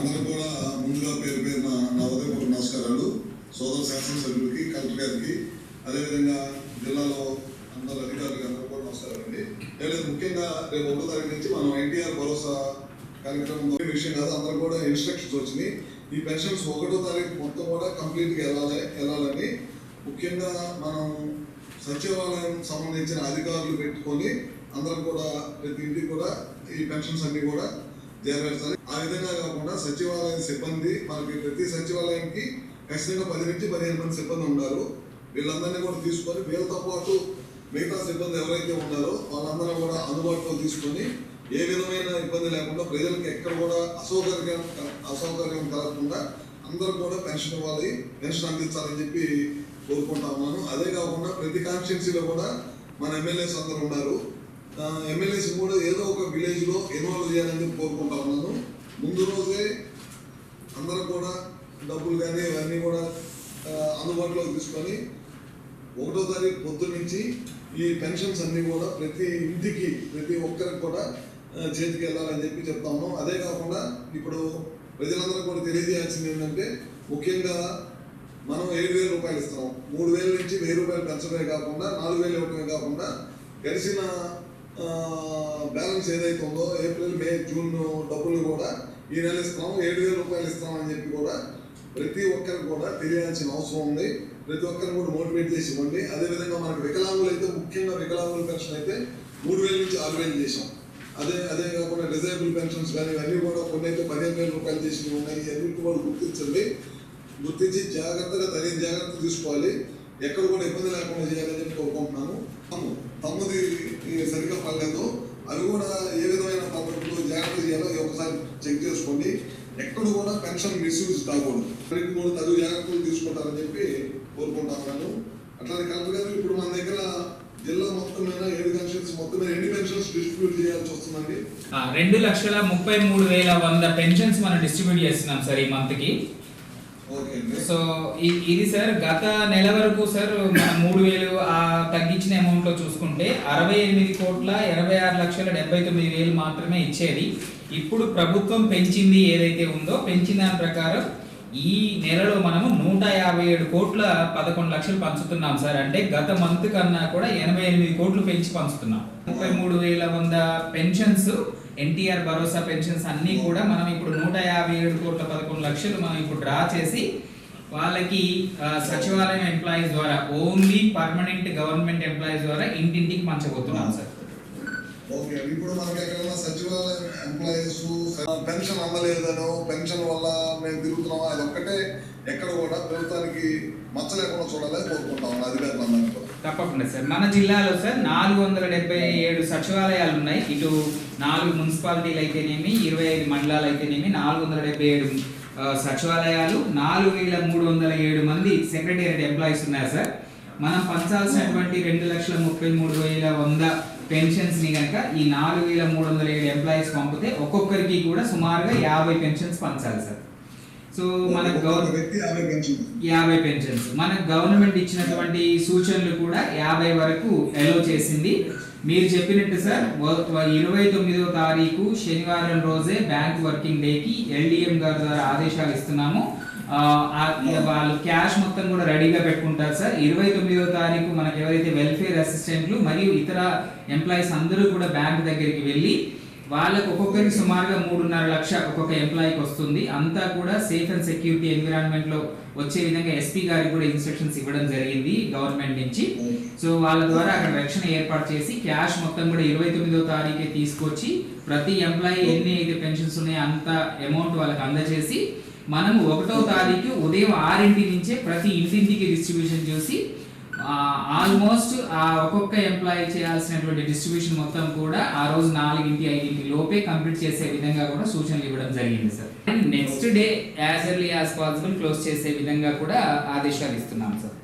అందరూ కూడా ముందుగా పేరు పేరున నా ఉదయపూర్వ నమస్కారాలు. సోదర శాసనసభ్యులకి కలెక్టర్ గారికి అదేవిధంగా జిల్లాలో అందరు అధికారులకి అందరూ కూడా నమస్కారం అండి. ముఖ్యంగా రేపు ఒకటో తారీఖు నుంచి మనం ఎన్టీఆర్ భరోసా కార్యక్రమం విషయం కాదు అందరూ కూడా ఇన్స్ట్రక్షన్స్ వచ్చినాయి. ఈ పెన్షన్స్ ఒకటో తారీఖు మొత్తం కూడా కంప్లీట్గా వెళ్ళాలి వెళ్ళాలని ముఖ్యంగా మనం సచివాలయం సంబంధించిన అధికారులు పెట్టుకొని అందరం కూడా ప్రతి ఇంటికి కూడా ఈ పెన్షన్స్ అన్నీ కూడా చేరవేస్తారు ఆ విధంగా కాకుండా సచివాలయం సిబ్బంది మనకి ప్రతి సచివాలయానికి ఖచ్చితంగా పది నుంచి పదిహేను మంది సిబ్బంది ఉన్నారు వీళ్ళందరినీ కూడా తీసుకొని వీళ్ళతో పాటు మిగతా సిబ్బంది ఎవరైతే ఉన్నారో వాళ్ళందరూ కూడా అందుబాటులో తీసుకొని ఏ విధమైన ఇబ్బంది లేకుండా ప్రజలకు ఎక్కడ కూడా అసౌకర్యం అసౌకర్యం కలగకుండా అందరూ కూడా పెన్షన్ ఇవ్వాలి పెన్షన్ అందించాలని చెప్పి కోరుకుంటా ఉన్నాను. అదే కాకుండా ప్రతి కాన్స్టిట్యున్సీలో కూడా మన ఎమ్మెల్యేస్ అందరూ ఉన్నారు. ఎమ్మెల్యేస్ కూడా ఏదో ఒక విలేజ్లో ఇన్వాల్వ్ చేయాలని కోరుకుంటా ఉన్నాను. ముందు రోజే అందరూ కూడా డబ్బులు కానీ ఇవన్నీ కూడా అందుబాటులోకి తీసుకొని ఒకటో తారీఖు పొద్దు నుంచి ఈ పెన్షన్స్ అన్నీ కూడా ప్రతి ఇంటికి ప్రతి ఒక్కరికి కూడా చేతికి వెళ్ళాలని చెప్పి చెప్తా ఉన్నాం. అదే కాకుండా ఇప్పుడు ప్రజలందరూ కూడా తెలియజేయాల్సింది ఏంటంటే ముఖ్యంగా మనం ఏడు వేల రూపాయలు ఇస్తాం మూడు వేల నుంచి వెయ్యి రూపాయలు పెంచడమే కాకుండా నాలుగు వేలు ఇవ్వడమే కాకుండా గడిచిన బ్యాలెన్స్ ఏదైతే ఉందో ఏప్రిల్ మే జూన్ డబ్బులు కూడా ఈ నెల ఇస్తాం ఏడు వేల రూపాయలు ఇస్తాం అని చెప్పి కూడా ప్రతి ఒక్కరికి కూడా తెలియాల్సిన అవసరం ఉంది. ప్రతి ఒక్కరిని కూడా మోటివేట్ చేసి ఇవ్వండి. అదేవిధంగా మనకు వికలాంగులు అయితే ముఖ్యంగా వికలాంగుల పెన్షన్ అయితే మూడు వేల నుంచి ఆరు వేలు చేసాం అదే అదే కాకుండా డిజైబుల్ పెన్షన్స్ కానీ ఇవన్నీ కూడా కొన్ని అయితే పదిహేను వేల రూపాయలు చేసినవి ఉన్నాయి. ఇవన్నీ కూడా గుర్తించండి. గుర్తించి జాగ్రత్తగా తగిన జాగ్రత్త తీసుకోవాలి. ఎక్కడ కూడా ఇబ్బంది లేకుండా చేయాలని చెప్పి కోరుకుంటున్నాను తమ్ముది సరిగ్గా పడలేదు అవి కూడా ఏ విధమైన పద్ధతిలో జాగ్రత్త చేయాలో ఒకసారి చెక్ చేసుకోండి. ఎక్కడ కూడా పెన్షన్ మిస్యూజ్ కాకూడదు. అందరికీ కూడా తగు జాగ్రత్తలు తీసుకుంటారని చెప్పి కోరుకుంటున్నాను అట్లానే కలెక్టర్ గారు ఇప్పుడు మన దగ్గర జిల్లా మొత్తం మీద ఏడు పెన్షన్స్ మొత్తం ఎన్ని పెన్షన్స్ డిస్ట్రిబ్యూట్ చేయాల్సి వస్తుందండి? ఆ, రెండు లక్షల ముప్పై మూడు వేల వంద పెన్షన్స్ మనం డిస్ట్రిబ్యూట్ చేస్తున్నాం సార్ ఈ మంత్కి. సో ఇది సార్ గత నెల వరకు సార్ మన మూడు వేలు ఆ తగ్గించిన అమౌంట్లో చూసుకుంటే అరవై ఎనిమిది కోట్ల ఇరవై ఆరు లక్షల డెబ్బై తొమ్మిది వేలు మాత్రమే ఇచ్చేది. ఇప్పుడు ప్రభుత్వం పెంచింది ఏదైతే ఉందో పెంచిన దాని ప్రకారం ఈ నెలలో మనము నూట యాభై ఏడు కోట్ల పదకొండు లక్షలు పంచుతున్నాం సార్ అంటే గత మంత్ కన్నా కూడా ఎనభై ఎనిమిది కోట్లు పెంచి పంచుతున్నాం. ముప్పై మూడు వేల వంద పెన్షన్స్ ఎన్టీఆర్ భరోసా పెన్షన్స్ అన్నీ కూడా మనం ఇప్పుడు నూట యాభై ఏడు కోట్ల పదకొండు లక్షలు మనం ఇప్పుడు డ్రా చేసి వాళ్ళకి సచివాలయం ఎంప్లాయీస్ ద్వారా ఓన్లీ పర్మనెంట్ గవర్నమెంట్ ఎంప్లాయీస్ ద్వారా ఇంటింటికి పంచబోతున్నాం సార్. ఓకే ఇప్పుడు మనకి ఎక్కడైనా సచివాలయం ఎంప్లాయీస్ పెన్షన్ అందలేదనో పెన్షన్ వల్ల మేము తిరుగుతున్నామో అది ఒక్కటే ఎక్కడ కూడా ప్రభుత్వానికి మచ్చలేకుండా చూడాలని కోరుకుంటాం అధికారులందరూ తప్పకుండా సార్. మన జిల్లాలో సార్ నాలుగు వందల డెబ్బై ఏడు సచివాలయాలు ఉన్నాయి ఇటు నాలుగు మున్సిపాలిటీలు అయితేనేమి ఇరవై ఐదు మండలాలు అయితేనేమి నాలుగు వందల డెబ్బై ఏడు సచివాలయాలు నాలుగు వేల మూడు వందల ఏడు మంది సెక్రటేరియట్ ఎంప్లాయీస్ ఉన్నారు సార్? మనం పంచాల్సినటువంటి రెండు లక్షల ముప్పై మూడు వేల వంద పెన్షన్స్ని కనుక ఈ నాలుగు వేల మూడు వందల ఏడు ఎంప్లాయీస్ పంపితే ఒక్కొక్కరికి కూడా సుమారుగా యాభై పెన్షన్స్ పంచాలి సార్. సో మన గవర్నమెంట్ యాభై పెన్షన్స్. మన గవర్నమెంట్ ఇచ్చినటువంటి సూచనలు కూడా యాభై వరకు ఎలో చేసింది. మీరు చెప్పినట్టు సార్ ఇరవై తొమ్మిదో తారీఖు శనివారం రోజే బ్యాంక్ వర్కింగ్ డేకి ఎల్డిఎం గారి ద్వారా ఆదేశాలు ఇస్తున్నాము. వాళ్ళు క్యాష్ మొత్తం కూడా రెడీగా పెట్టుకుంటారు సార్. ఇరవై తొమ్మిదో తారీఖు మనకు ఎవరైతే వెల్ఫేర్ అసిస్టెంట్లు మరియు ఇతర ఎంప్లాయీస్ అందరూ కూడా బ్యాంక్ దగ్గరికి వెళ్ళి వాళ్ళకు ఒక్కొక్కరికి సుమారుగా మూడున్నర లక్ష ఒక్కొక్క ఎంప్లాయీకి వస్తుంది. అంతా కూడా సేఫ్ అండ్ సెక్యూరిటీ ఎన్విరాన్మెంట్లో వచ్చే విధంగా ఎస్పీ గారికి కూడా ఇన్స్ట్రక్షన్స్ ఇవ్వడం జరిగింది గవర్నమెంట్ నుంచి. సో వాళ్ళ ద్వారా అక్కడ రక్షణ ఏర్పాటు చేసి క్యాష్ మొత్తం కూడా ఇరవై తొమ్మిదో తారీఖే తీసుకొచ్చి ప్రతి ఎంప్లాయీ ఎన్ని అయితే పెన్షన్స్ ఉన్నాయో అంత అమౌంట్ వాళ్ళకి అందజేసి మనం ఒకటో తారీఖు ఉదయం ఆరింటి నుంచే ప్రతి ఇంటింటికి డిస్ట్రిబ్యూషన్ చేసి ఆల్మోస్ట్ ఆ ఒక్కొక్క ఎంప్లాయీ చేయాల్సినటువంటి డిస్ట్రిబ్యూషన్ మొత్తం కూడా ఆ రోజు నాలుగింటి ఐదింటి లోపే కంప్లీట్ చేసే విధంగా కూడా సూచనలు ఇవ్వడం జరిగింది sir next day as early as possible close చేసే విధంగా కూడా ఆదేశాలు ఇస్తున్నాం సార్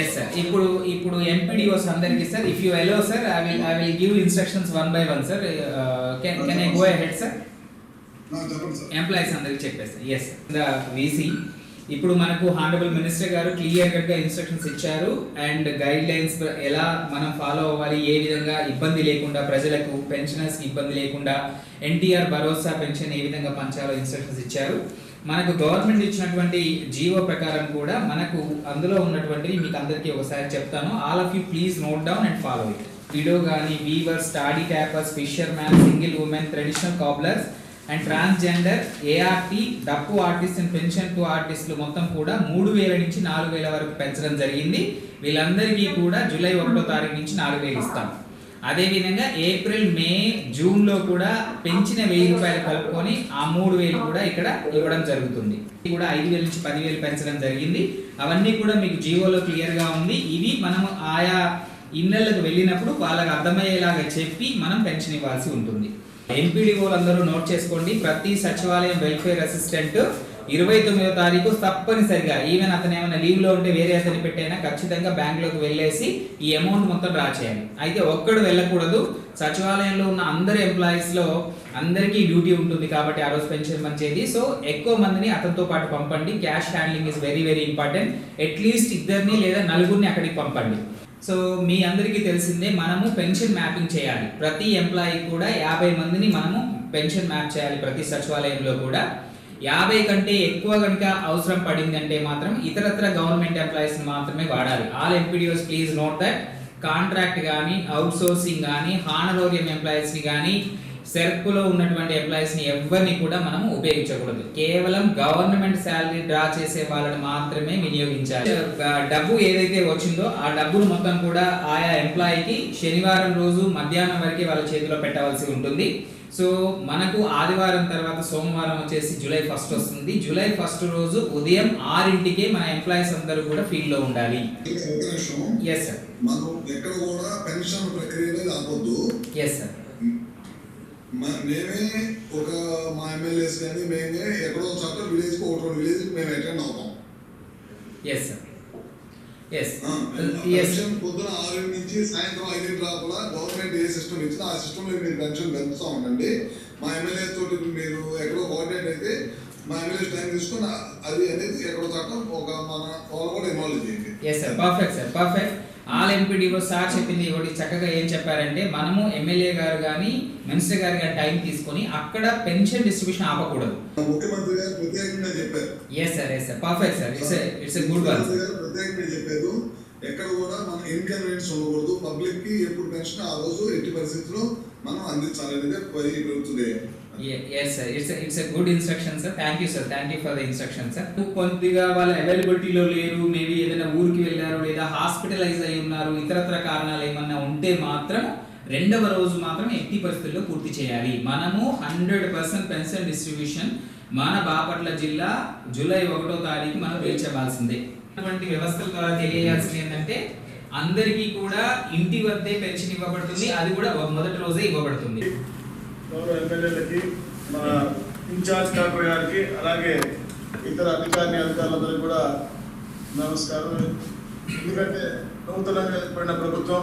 ఎస్ సార్ ఇప్పుడు ఇప్పుడు ఎంపీడీఓస్ అందరికి sir if you allow sir I will I will give instructions one by one sir can can I go ahead sir employees అందరికి చెప్పేస్తాను ఎస్ ద వీసీ ఇప్పుడు మనకు హానరబుల్ మినిస్టర్ గారు clear కట్గా instructions ఇచ్చారు అండ్ గైడ్ లైన్స్ ఎలా మనం follow అవ్వాలి ఏ విధంగా ఇబ్బంది లేకుండా ప్రజలకు పెన్షనర్స్ ఇబ్బంది లేకుండా ఎన్టీఆర్ భరోసా పెన్షన్ ఏ విధంగా పంచాలో ఇన్స్ట్రక్షన్స్ ఇచ్చారు. మనకు గవర్నమెంట్ ఇచ్చినటువంటి జీవో ప్రకారం కూడా మనకు అందులో ఉన్నటువంటివి మీకు అందరికీ ఒకసారి చెప్తాను. All of you please note down and follow it widow కానీ weavers toddy tappers fisherman single women traditional cobblers and transgender ART dappu artist and pension to ఆర్టిస్టులు మొత్తం కూడా మూడు వేల నుంచి నాలుగు వేల వరకు పెంచడం జరిగింది. వీళ్ళందరికీ కూడా జూలై ఒకటో తారీఖు నుంచి నాలుగు వేలు ఇస్తాం. అదేవిధంగా ఏప్రిల్ మే జూన్లో కూడా పెంచిన వెయ్యి రూపాయలు కలుపుకొని ఆ మూడు వేలు కూడా ఇక్కడ ఇవ్వడం జరుగుతుంది. ఇది కూడా ఐదు వేల నుంచి పదివేలు పెంచడం జరిగింది. అవన్నీ కూడా మీకు జియోలో క్లియర్గా ఉంది. ఇవి మనం ఆయా ఇళ్ళకు వెళ్ళినప్పుడు వాళ్ళకి అర్థమయ్యేలాగా చెప్పి మనం పెన్షన్ ఇవ్వాల్సి ఉంటుంది. ఎంపీడీఓలు అందరూ నోట్ చేసుకోండి. ప్రతి సచివాలయం వెల్ఫేర్ అసిస్టెంట్ ఇరవై తొమ్మిదో తారీఖు తప్పనిసరిగా ఈవెన్ అతను ఏమైనా లీవ్లో ఉంటే వేరే అతని పెట్టైనా ఖచ్చితంగా బ్యాంక్లోకి వెళ్ళేసి ఈ అమౌంట్ మొత్తం డ్రా చేయాలి. అయితే ఒక్కడు వెళ్ళకూడదు. సచివాలయంలో ఉన్న అందరు ఎంప్లాయీస్లో అందరికీ డ్యూటీ ఉంటుంది కాబట్టి ఆ రోజు పెన్షన్ మంచిది సో ఎక్కువ మందిని అతనితో పాటు పంపండి. Cash handling is very very important. At least ఇద్దరిని లేదా నలుగురిని అక్కడికి పంపండి. సో మీ అందరికీ తెలిసిందే మనము పెన్షన్ మ్యాపింగ్ చేయాలి. ప్రతి ఎంప్లాయీ కూడా యాభై మందిని మనము పెన్షన్ మ్యాప్ చేయాలి ప్రతి సచివాలయంలో కూడా. యాభై కంటే ఎక్కువ కనుక అవసరం పడిందంటే మాత్రం ఇతరత్ర గవర్నమెంట్ ఎంప్లాయీస్ మాత్రమే వాడాలి. All MPDOs please note that contract కానీ అవుట్సోర్సింగ్ కానీ హానరోరియం ఎంప్లాయీస్ని కానీ సెర్కులో ఉన్నటువంటి ఎంప్లాయీస్ని ఎవరిని కూడా మనం ఉపయోగించకూడదు. కేవలం గవర్నమెంట్ శాలరీ డ్రా చేసే వాళ్ళని మాత్రమే వినియోగించాలి. డబ్బు ఏదైతే వచ్చిందో ఆ డబ్బును మొత్తం కూడా ఆయా ఎంప్లాయీకి శనివారం రోజు మధ్యాహ్నం వరకు వాళ్ళ చేతిలో పెట్టవలసి ఉంటుంది. సో మనకు ఆదివారం తర్వాత సోమవారం వచ్చేసి జూలై ఫస్ట్ వస్తుంది. జూలై ఫస్ట్ రోజు ఉదయం ఆరింటికే మన ఎంప్లాయీస్ అందరూ కూడా ఫీల్డ్లో ఉండాలి ఎస్ సార్ మనం ఎక్కడ కూడా పెన్షన్ ప్రక్రియ ఆపొద్దు. ఎస్ సార్ మేమే ఒక మా ఎమ్మెల్యేస్ కానీ మేమే ఎక్కడో చోట విలేజ్కి ఒకటి విలేజ్ మేము అటెండ్ అవుతాం. ఎస్ సార్ ఎస్ పెన్షన్ పొద్దున ఆరు నుంచి సాయంత్రం ఐదు లోపల గవర్నమెంట్ ఏ సిస్టమ్ ఇచ్చిందో ఆ సిస్టమ్లో మీరు పెన్షన్ పెంచుతా ఉండండి. మా ఎమ్మెల్యే తోటి మీరు ఎక్కడో కోఆర్డినేట్ అయితే మా ఎమ్మెల్యే టైం తీసుకొని అది అనేది ఎక్కడో చట్టం ఒక మన వాళ్ళు కూడా ఇన్వాల్వ్ చేయండి. Yes sir perfect sir perfect all MPDO sir చెప్పింది ఒకటి చక్కగా ఏం చెప్పారంటే మనము ఎమ్మెల్యే గారు కానీ మినిస్టర్ గారు కానీ టైం తీసుకొని అక్కడ పెన్షన్ డిస్ట్రిబ్యూషన్ ఆపకూడదు. ముఖ్యమంత్రి గారు ప్రత్యేకంగా చెప్పారు. Yes sir yes sir perfect sir it's it's good ప్రత్యేకంగా చెప్పారు. ఎక్కడ కూడా మన ఇన్కన్వీనియన్స్ ఉండకూడదు. పబ్లిక్కి ఎప్పుడు పెన్షన్ ఆ రోజు ఎట్టి పరిస్థితుల్లో మనం అందించాలి అనేది పది ప్రభుత్వ yes sir it's it's a good instruction sir thank you sir thank you for the instruction sir కొద్దిగా వాళ్ళ అవైలబిలిటీలో లేరు. మేబీ ఏదైనా ఊరికి వెళ్ళారు లేదా హాస్పిటలైజ్ అయి ఉన్నారు ఇతరత్ర కారణాలు ఏమన్నా ఉంటే మాత్రం రెండవ రోజు మాత్రం ఎట్టి పరిస్థితుల్లో పూర్తి చేయాలి. మనము హండ్రెడ్ పర్సెంట్ పెన్షన్ డిస్ట్రిబ్యూషన్ మన బాపట్ల జిల్లా జూలై ఒకటో తారీఖు మనం వేల్చవలసిందే అటువంటి వ్యవస్థల ద్వారా తెలియజేయాల్సింది ఏంటంటే అందరికీ కూడా ఇంటి వద్దే పెన్షన్ ఇవ్వబడుతుంది. అది కూడా మొదటి రోజే ఇవ్వబడుతుంది. గౌరవ ఎమ్మెల్యేలకి మన ఇన్ఛార్జ్ కలెక్టర్ గారికి అలాగే ఇతర అధికారి అధికారులందరికీ కూడా నమస్కారం. ఎందుకంటే నూతనంగా ఏర్పడిన ప్రభుత్వం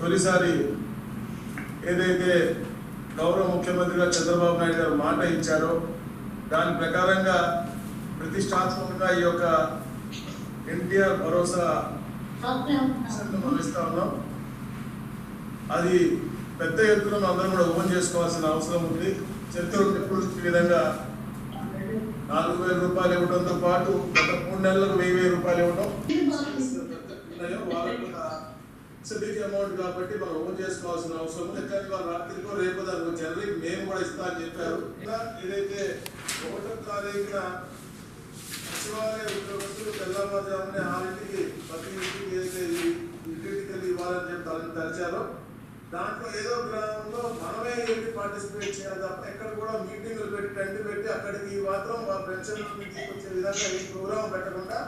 తొలిసారి ఏదైతే గౌరవ ముఖ్యమంత్రిగా చంద్రబాబు నాయుడు గారు మాట ఇచ్చారో దాని ప్రకారంగా ప్రతిష్టాత్మకంగా ఈ యొక్క ఎన్టీఆర్ భరోసా ఇస్తా ఉన్నాం. అది పెద్ద ఎత్తున అందరం కూడా ఓన్ చేసుకోవాల్సిన అవసరం ఉంది. చరిత్రలో ఎప్పుడు విధంగా నాలుగు వేల రూపాయలు ఇవ్వడంతో పాటు గత మూడు నెలలకు వెయ్యి వెయ్యి రూపాయలు ఇవ్వడం ఉన్నాయో అమౌంట్ కాబట్టి మనం ఓన్ చేసుకోవాల్సిన అవసరం ఉంది. కానీ వాళ్ళు రాత్రికో రేపు దానికి జనరీ మేము కూడా ఇస్తా అని చెప్పారు. ఇంకా ఏదైతే ఒకటో తారీఖున సచివాలయ ఉద్యోగస్తులు తెల్లవారుజామునే ఆరింటికి ప్రతి ఇంటికి ఏదైతే ఇంటికి ఇవ్వాలని చెప్పి తరచారో దాంట్లో ఏదో గ్రామంలో మనమే వెళ్ళి పార్టిసిపేట్ చేయాలి తప్ప ఎక్కడ కూడా మీటింగ్లు పెట్టి టెంట్ పెట్టి అక్కడికి మాత్రం మా పెన్షన్ తీసుకొచ్చే విధంగా ఈ ప్రోగ్రామ్ పెట్టకుండా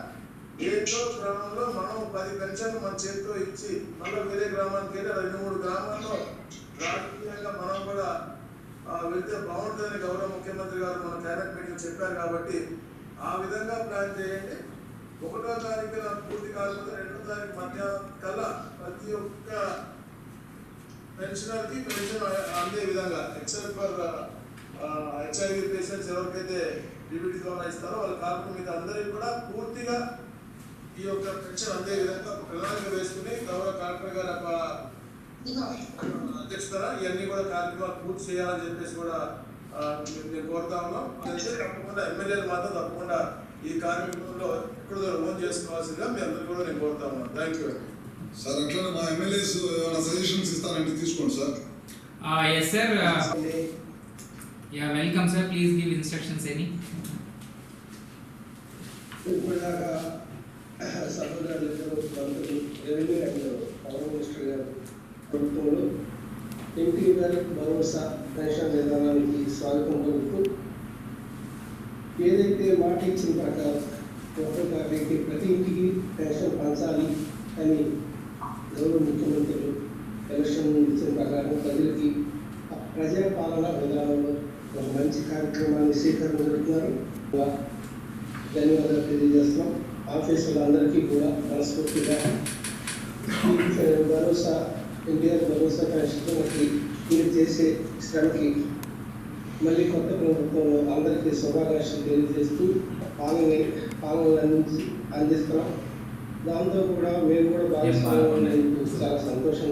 ఏదో గ్రామంలో మనం పది పెన్షన్లు మన చేతితో ఇచ్చి మళ్ళీ వేరే గ్రామానికి వెళ్ళి రెండు మూడు గ్రామాల్లో రాజకీయంగా మనం కూడా ఆ, వెళ్తే బాగుంటుందని గౌరవ ముఖ్యమంత్రి గారు మన క్యాబినెట్ మీటింగ్ చెప్పారు కాబట్టి ఆ విధంగా ప్లాన్ చేయండి. ఒకటో తారీఖు పూర్తి కాకపోతే రెండో తారీఖు మధ్యాహ్నం కల్లా ప్రతి ఒక్క పెన్షనర్కి పెన్షన్ అందే విధంగా. ఎక్సెప్ట్ ఫర్ హెచ్ఐవి పేషెంట్స్ ఎవరికైతే డిబిటీ ద్వారా ఇస్తారో వాళ్ళ కార్మికుల మీద అందరికీ కూడా పూర్తిగా ఈ యొక్క పెన్షన్ అందే విధంగా ఒక ప్రణాళిక వేసుకుని గౌరవ కలెక్టర్ గారు ఒక ఇవన్నీ కూడా కార్యక్రమాలు పూర్తి చేయాలని చెప్పేసి కూడా నేను మేము కోరుతా ఉన్నాం. తప్పకుండా ఎమ్మెల్యేలు మాత్రం తప్పకుండా ఈ కార్యక్రమంలో ఎక్కడ ఓన్ చేసుకోవాల్సిందిగా మీ అందరికీ కూడా నేను కోరుతా ఉన్నాను. థ్యాంక్ యూ సార్ అట్లనే మా ఎమ్మెల్యేస్ ఏమైనా సజెషన్స్ ఇస్తారంటే తీసుకోండి sir. Yes sir ya welcome sir please give instructions any ఇప్పటిదాకా సభ్యులు మంత్రులు రెవెన్యూ అండ్ పవర్ మినిస్టర్ గారు ప్రభుత్వంలో ఎన్టీఆర్ భరోసా పెన్షన్ విధానానికి స్వాగతం పలుకుతూ ఏదైతే మాట ఇచ్చిన ప్రకారం ఒకటో తారీఖు ప్రతి ఇంటికి పెన్షన్ పంచాలి అని గౌరవ ముఖ్యమంత్రులు ఎలక్షన్ ఇచ్చిన ప్రకారం ప్రజలకి ప్రజాపాలన విధానంలో ఒక మంచి కార్యక్రమాన్ని స్వీకరణ జరుగుతున్నారు ధన్యవాదాలు తెలియజేస్తున్నాం. ఆఫీసులందరికీ కూడా మనస్ఫూర్తిగా భరోసా ఇండియా భరోసా పెన్షన్కి మీరు చేసే శ్రమకి మళ్ళీ కొత్త ప్రభుత్వంలో అందరికీ శుభాకాంక్షలు తెలియజేస్తూ పాలన పాలనలు అందించి అందిస్తున్నాం. దాంతో కూడా మేము కూడా భాగస్వామ్యం చాలా సంతోషంగా